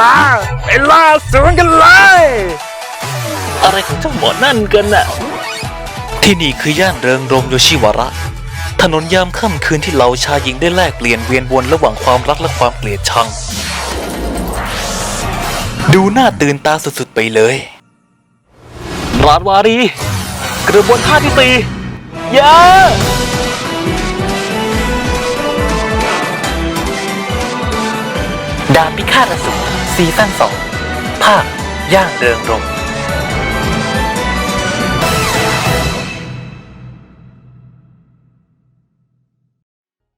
ล่ะไปล่าสวนกันเลย อะไรของเจ้าหมอนั่นกันน่ะ ที่นี่คือย่านเริงรมโยชิวาระ ถนนยามค่ำคืนที่เหล่าชายหญิงได้แลกเปลี่ยนเวียนวนระหว่างความรักและความเกลียดชัง ดูน่าตื่นตาสุดๆไปเลยราดวารี กระบวนท่าที่สี่ยา ดาบพิฆาตอสูรซีซั่นสองภาคย่างเริงรม